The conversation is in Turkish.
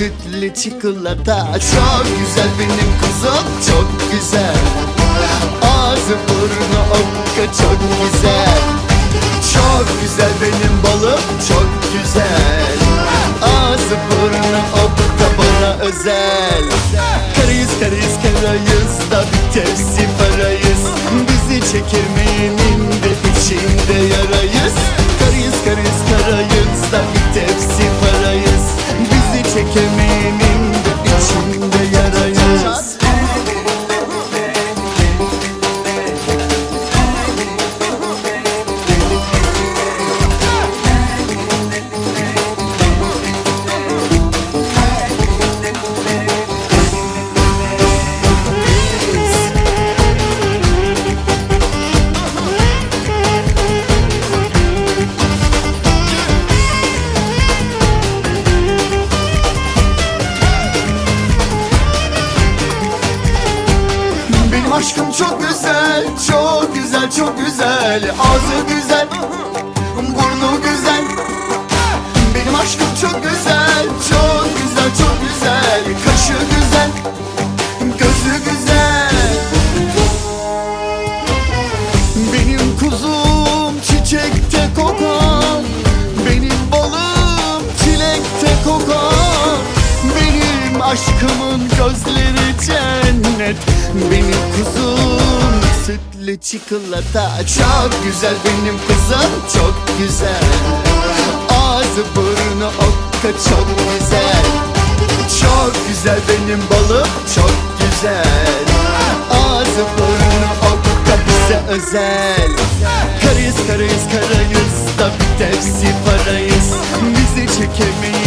Sütlü çikolata. Çok güzel benim kuzum çok güzel. Ağzı burnu okka çok güzel. Çok güzel benim balım çok güzel. Ağzı burnu okka bana özel. Karayız karayız karayız da bir tepsi parayız. Bizi çekirmeyenin de içinde yarayız aşkım çok güzel, çok güzel, çok güzel. Ağzı güzel, burnu güzel. Benim aşkım çok güzel, çok güzel, çok güzel. Kaşı güzel, gözü güzel. Benim kuzum çiçekte kokar. Benim balım çilekte kokar. Benim aşkımın gözleri cennet Benim kuzum. Sütlü çikolata Çok güzel benim kızım çok güzel. Ağzı burnu okka çok güzel. Çok güzel benim balım çok güzel. Ağzı burnu okka bize özel. Karayız karayız karayız da bir tepsi parayız. Bizi çekemeyenin